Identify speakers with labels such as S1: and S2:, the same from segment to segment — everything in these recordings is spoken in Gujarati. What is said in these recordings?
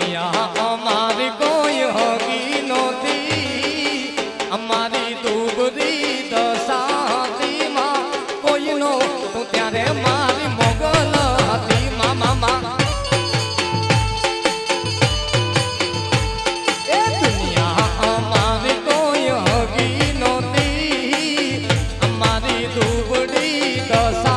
S1: દુનિયા અમારી કોઈ હોગી નહોતી. અમારી દુબરી દશાતીમાં કોઈ નહોતું ત્યારે મારી મોગલ હતી, મામા મા દુબડી દશા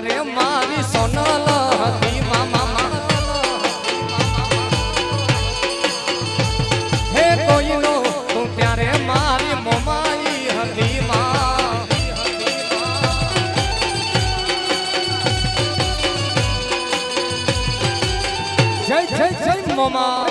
S1: ત્યારે મારી સોનલ હતી, મામા હે ત્યારે મારી મોમાઈ હતી મા જય જય જય, મોમા.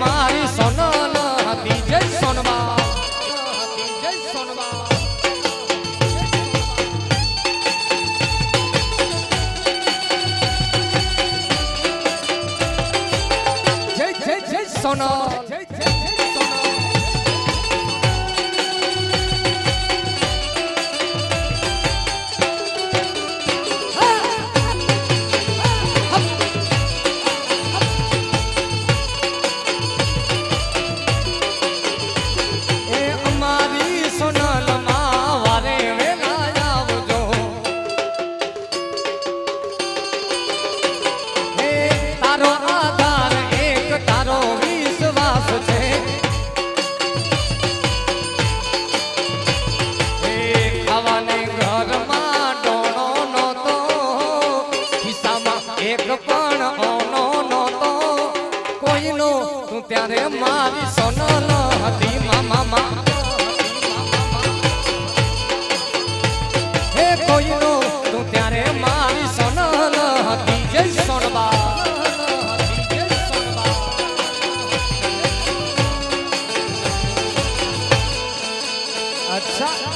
S1: મારી સોનલ હતી. જય સોનબા જય સોનબા જય જય જય સોનલ જય જય એક પણ ઓનો નહોતો. કોઈનો તું ત્યારે મારી સોનલ હતી, મામા માં હે કોઈનો તું ત્યારે મારી સોનલ હતી. જય સોનબા અચ્છા.